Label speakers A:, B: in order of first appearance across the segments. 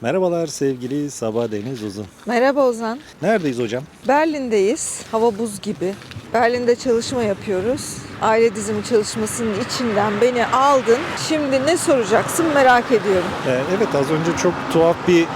A: Merhabalar sevgili Sabah Deniz Uzun.
B: Merhaba Ozan.
A: Neredeyiz hocam?
B: Berlin'deyiz. Hava buz gibi. Berlin'de çalışma yapıyoruz. Aile dizimi çalışmasının içinden beni aldın. Şimdi ne soracaksın merak ediyorum.
A: Ee, evet az önce çok tuhaf bir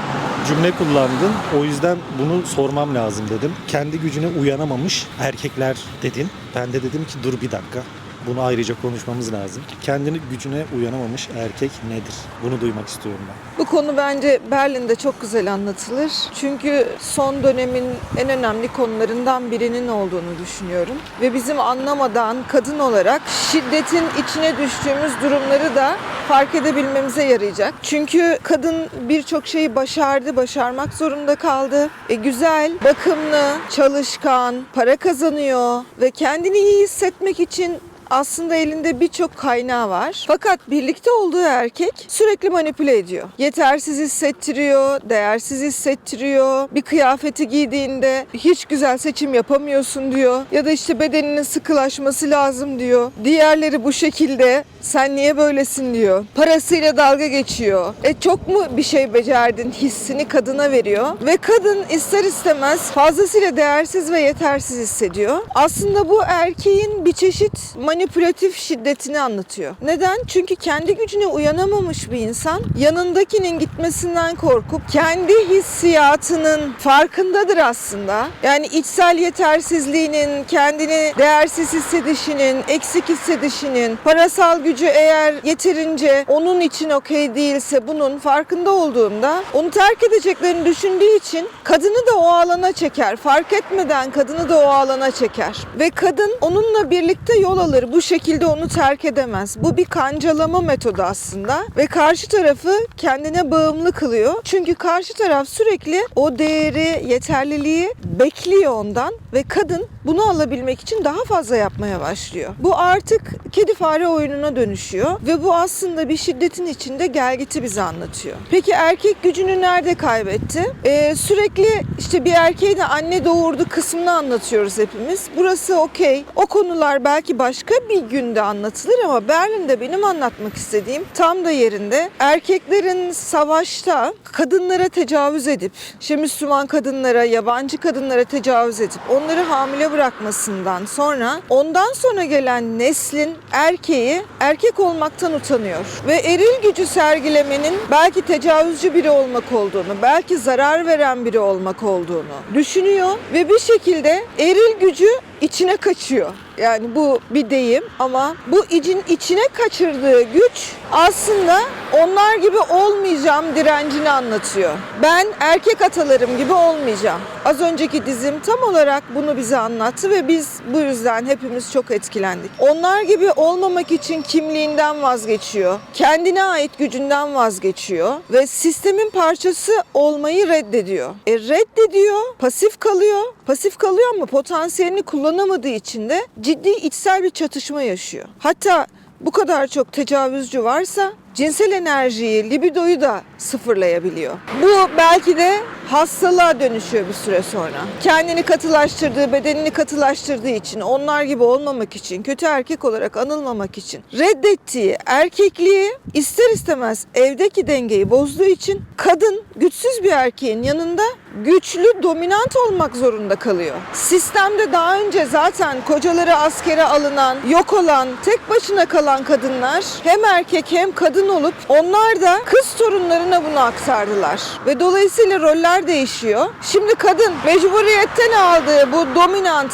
A: cümle kullandın. O yüzden bunu sormam lazım dedim. Kendi gücüne uyanamamış erkekler dedin. Ben de dedim ki dur bir dakika. Bunu ayrıca konuşmamız lazım. Kendini gücüne uyanamamış erkek nedir? Bunu duymak istiyorum ben.
B: Bu konu bence Berlin'de çok güzel anlatılır. Çünkü son dönemin en önemli konularından birinin olduğunu düşünüyorum. Ve bizim anlamadan kadın olarak şiddetin içine düştüğümüz durumları da fark edebilmemize yarayacak. Çünkü kadın birçok şeyi başardı, başarmak zorunda kaldı. E, güzel, bakımlı, çalışkan, para kazanıyor ve kendini iyi hissetmek için aslında elinde birçok kaynağı var. Fakat birlikte olduğu erkek sürekli manipüle ediyor. Yetersiz hissettiriyor, değersiz hissettiriyor. Bir kıyafeti giydiğinde hiç güzel seçim yapamıyorsun diyor. Ya da işte bedeninin sıkılaşması lazım diyor. Diğerleri bu şekilde sen niye böylesin diyor. Parasıyla dalga geçiyor. E çok mu bir şey becerdin hissini kadına veriyor. Ve kadın ister istemez fazlasıyla değersiz ve yetersiz hissediyor. Aslında bu erkeğin bir çeşit manipülatif şiddetini anlatıyor. Neden? Çünkü kendi gücüne uyanamamış bir insan yanındakinin gitmesinden korkup kendi hissiyatının farkındadır aslında. Yani içsel yetersizliğinin, kendini değersiz hissedişinin, eksik hissedişinin, parasal gücü eğer yeterince onun için okey değilse bunun farkında olduğunda onu terk edeceklerini düşündüğü için kadını da o alana çeker. Fark etmeden kadını da o alana çeker. Ve kadın onunla birlikte yol alır. Bu şekilde onu terk edemez. Bu bir kancalama metodu aslında ve karşı tarafı kendine bağımlı kılıyor. Çünkü karşı taraf sürekli o değeri, yeterliliği bekliyor ondan ve kadın bunu alabilmek için daha fazla yapmaya başlıyor. Bu artık kedi fare oyununa dönüşüyor ve bu aslında bir şiddetin içinde gelgiti bize anlatıyor. Peki erkek gücünü nerede kaybetti? Ee, sürekli işte bir erkeği de anne doğurdu kısmını anlatıyoruz hepimiz. Burası okey. O konular belki başka bir günde anlatılır ama Berlin'de benim anlatmak istediğim tam da yerinde erkeklerin savaşta kadınlara tecavüz edip, işte Müslüman kadınlara, yabancı kadınlara tecavüz edip onları hamile bırakmasından sonra ondan sonra gelen neslin erkeği erkek olmaktan utanıyor. Ve eril gücü sergilemenin belki tecavüzcü biri olmak olduğunu, belki zarar veren biri olmak olduğunu düşünüyor ve bir şekilde eril gücü içine kaçıyor. Yani bu bir deyim ama bu için içine kaçırdığı güç aslında onlar gibi olmayacağım direncini anlatıyor. Ben erkek atalarım gibi olmayacağım. Az önceki dizim tam olarak bunu bize anlattı ve biz bu yüzden hepimiz çok etkilendik. Onlar gibi olmamak için kimliğinden vazgeçiyor. Kendine ait gücünden vazgeçiyor ve sistemin parçası olmayı reddediyor. E reddediyor, pasif kalıyor. Pasif kalıyor ama potansiyelini kullanamadığı için de ciddi içsel bir çatışma yaşıyor. Hatta bu kadar çok tecavüzcü varsa cinsel enerjiyi, libidoyu da sıfırlayabiliyor. Bu belki de hastalığa dönüşüyor bir süre sonra. Kendini katılaştırdığı, bedenini katılaştırdığı için, onlar gibi olmamak için, kötü erkek olarak anılmamak için reddettiği erkekliği ister istemez evdeki dengeyi bozduğu için kadın güçsüz bir erkeğin yanında güçlü, dominant olmak zorunda kalıyor. Sistemde daha önce zaten kocaları askere alınan, yok olan, tek başına kalan kadınlar hem erkek hem kadın olup onlar da kız torunlarına bunu aktardılar. Ve dolayısıyla roller değişiyor. Şimdi kadın mecburiyetten aldığı bu dominant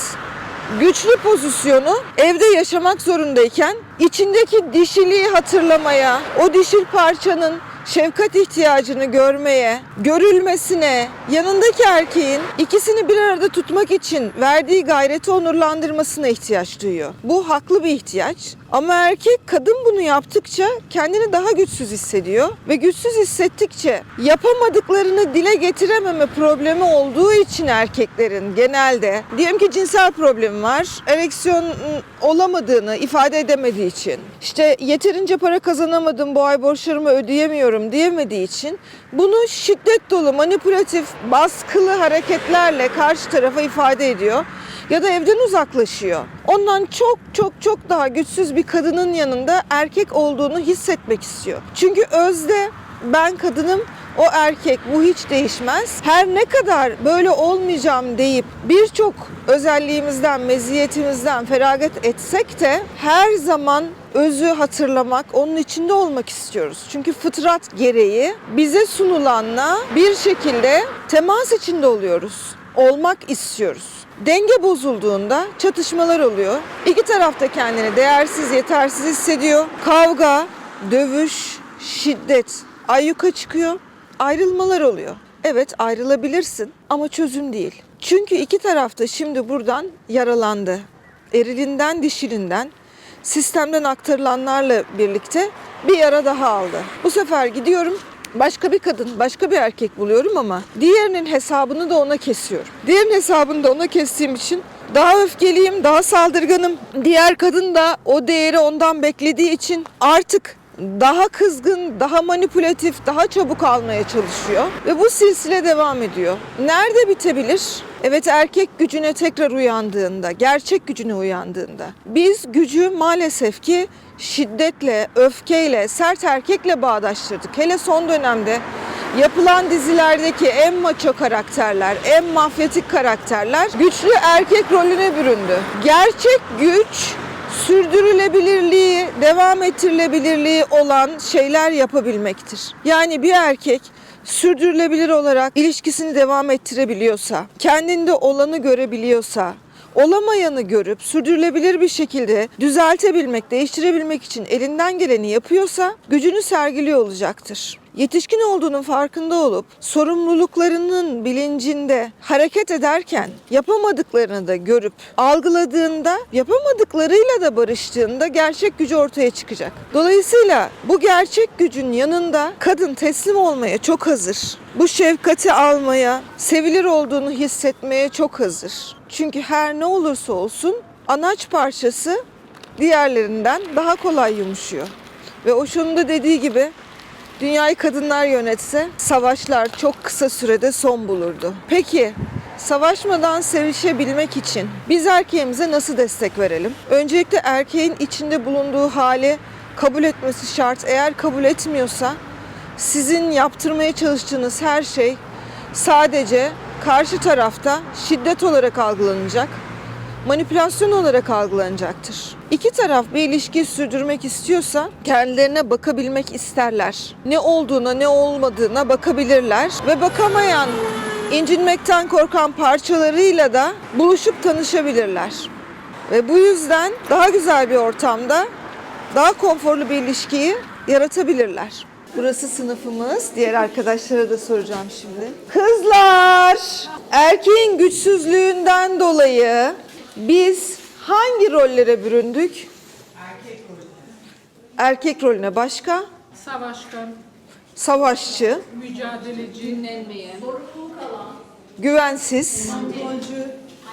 B: güçlü pozisyonu evde yaşamak zorundayken içindeki dişiliği hatırlamaya, o dişil parçanın şefkat ihtiyacını görmeye, görülmesine, yanındaki erkeğin ikisini bir arada tutmak için verdiği gayreti onurlandırmasına ihtiyaç duyuyor. Bu haklı bir ihtiyaç. Ama erkek kadın bunu yaptıkça kendini daha güçsüz hissediyor ve güçsüz hissettikçe yapamadıklarını dile getirememe problemi olduğu için erkeklerin genelde diyelim ki cinsel problemi var. Ereksiyon ım, olamadığını ifade edemediği için. işte yeterince para kazanamadım bu ay borçlarımı ödeyemiyorum diyemediği için bunu şiddet dolu manipülatif baskılı hareketlerle karşı tarafa ifade ediyor ya da evden uzaklaşıyor. Ondan çok çok çok daha güçsüz bir kadının yanında erkek olduğunu hissetmek istiyor. Çünkü özde ben kadınım o erkek bu hiç değişmez. Her ne kadar böyle olmayacağım deyip birçok özelliğimizden, meziyetimizden feragat etsek de her zaman özü hatırlamak, onun içinde olmak istiyoruz. Çünkü fıtrat gereği bize sunulanla bir şekilde temas içinde oluyoruz. Olmak istiyoruz. Denge bozulduğunda çatışmalar oluyor. İki taraf da kendini değersiz, yetersiz hissediyor. Kavga, dövüş, şiddet ayyuka çıkıyor. Ayrılmalar oluyor. Evet ayrılabilirsin ama çözüm değil. Çünkü iki taraf da şimdi buradan yaralandı. Erilinden dişilinden sistemden aktarılanlarla birlikte bir yara daha aldı. Bu sefer gidiyorum başka bir kadın, başka bir erkek buluyorum ama diğerinin hesabını da ona kesiyorum. Diğerinin hesabını da ona kestiğim için daha öfkeliyim, daha saldırganım. Diğer kadın da o değeri ondan beklediği için artık daha kızgın, daha manipülatif, daha çabuk almaya çalışıyor. Ve bu silsile devam ediyor. Nerede bitebilir? Evet erkek gücüne tekrar uyandığında, gerçek gücüne uyandığında. Biz gücü maalesef ki şiddetle, öfkeyle, sert erkekle bağdaştırdık. Hele son dönemde yapılan dizilerdeki en maço karakterler, en mafyatik karakterler güçlü erkek rolüne büründü. Gerçek güç sürdürülebilirliği, devam ettirilebilirliği olan şeyler yapabilmektir. Yani bir erkek sürdürülebilir olarak ilişkisini devam ettirebiliyorsa, kendinde olanı görebiliyorsa, olamayanı görüp sürdürülebilir bir şekilde düzeltebilmek, değiştirebilmek için elinden geleni yapıyorsa gücünü sergiliyor olacaktır. Yetişkin olduğunun farkında olup sorumluluklarının bilincinde hareket ederken yapamadıklarını da görüp algıladığında yapamadıklarıyla da barıştığında gerçek gücü ortaya çıkacak. Dolayısıyla bu gerçek gücün yanında kadın teslim olmaya çok hazır. Bu şefkati almaya, sevilir olduğunu hissetmeye çok hazır. Çünkü her ne olursa olsun anaç parçası diğerlerinden daha kolay yumuşuyor. Ve o şunun da dediği gibi Dünyayı kadınlar yönetse savaşlar çok kısa sürede son bulurdu. Peki savaşmadan sevişebilmek için biz erkeğimize nasıl destek verelim? Öncelikle erkeğin içinde bulunduğu hali kabul etmesi şart. Eğer kabul etmiyorsa sizin yaptırmaya çalıştığınız her şey sadece karşı tarafta şiddet olarak algılanacak manipülasyon olarak algılanacaktır. İki taraf bir ilişkiyi sürdürmek istiyorsa kendilerine bakabilmek isterler. Ne olduğuna ne olmadığına bakabilirler ve bakamayan, incinmekten korkan parçalarıyla da buluşup tanışabilirler. Ve bu yüzden daha güzel bir ortamda daha konforlu bir ilişkiyi yaratabilirler. Burası sınıfımız. Diğer arkadaşlara da soracağım şimdi. Kızlar, erkeğin güçsüzlüğünden dolayı biz hangi rollere büründük? Erkek rolüne. Erkek rolüne başka?
C: Savaşkan,
B: Savaşçı,
C: mücadeleci, dinlenmeyen,
B: güvensiz,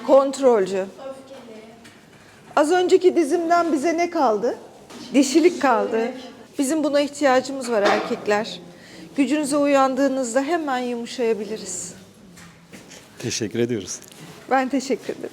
B: kontrolcü. Az önceki dizimden bize ne kaldı? Dişilik kaldı. Bizim buna ihtiyacımız var erkekler. Gücünüze uyandığınızda hemen yumuşayabiliriz.
A: Teşekkür ediyoruz.
B: Ben teşekkür ederim.